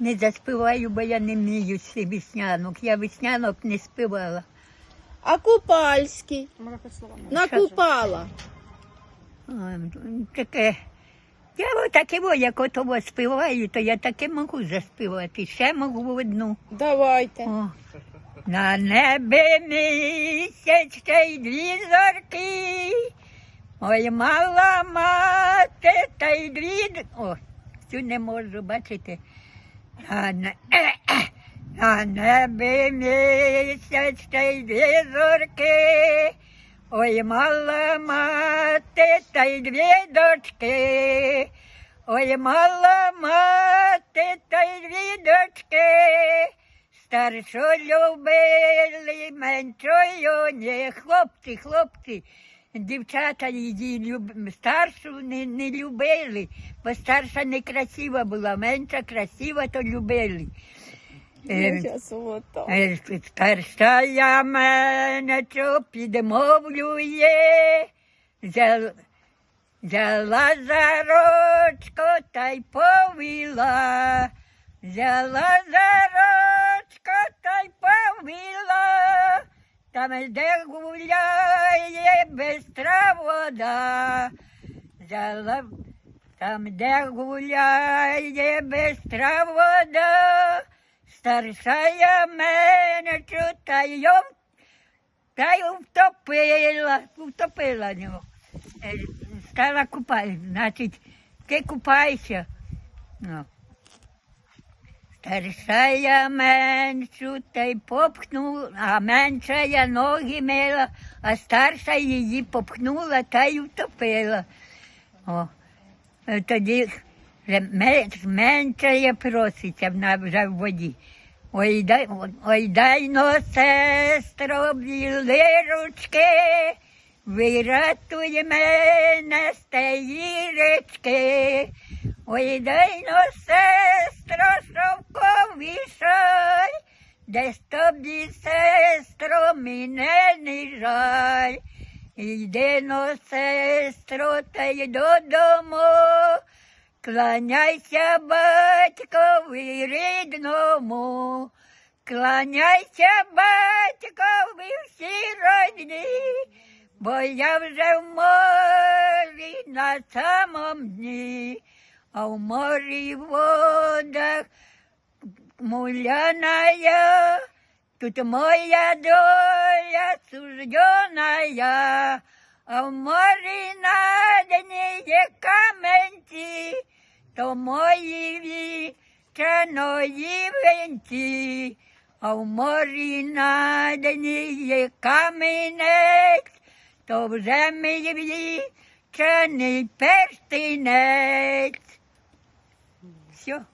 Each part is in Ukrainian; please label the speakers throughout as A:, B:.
A: Не заспіваю, бо я не вмію ці веснянок. Я веснянок не співала.
B: А купальський? Накупала.
A: Таке. Я отаке, як ото співаю, то я таке можу заспівати. Ще можу одну.
B: Давайте.
A: О. На небі місяць та й дві зорки. Ой, мала мати, та й дві. О, цю не можу бачити. На, не... На небі місяць та й дві зорки. Ой, мала мати, та й дві дочки. Ой, мала мати, та й дві дочки. Старшу любили, меншою ні. Хлопці, хлопці, дівчата її люб... старшу не, не любили, бо старша не красива була, менша красива, то любили. Е, Е, Старша я мене що підмовлює, взяла, взяла за ручку та й повіла, взяла за ручку там де гуляє бистра вода, там де гуляє бистра вода, старшая мене чутаю, та й втопила, втопила нього. Е, Стала купати, значить, ти купайся. Ну. Старшая меншу та й попхнула, а менша я ноги мила, а старша її попхнула та й втопила. О, тоді менша я проситься вона вже в воді. Ой дай, ой дай но, сестро, білі ручки, вирятуй мене з тієї річки. Ой дай но, сестро, шовковішай, десь тобі, сестро, мене не жаль. Йди но, сестро, та й додому, кланяйся батькові рідному, кланяйся батькові всі родні, бо я вже в морі на самом дні, а в морі водах муляная, тут моя доля сужденая, а в дні є каменці, то мої вічаної венці, а в морі є камінець, то вже мій вічаний перстинець. Все.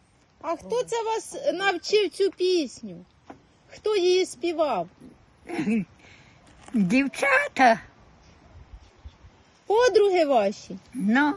B: А хто це вас навчив цю пісню? Хто її співав?
A: Дівчата,
B: Подруги ваші.
A: ну,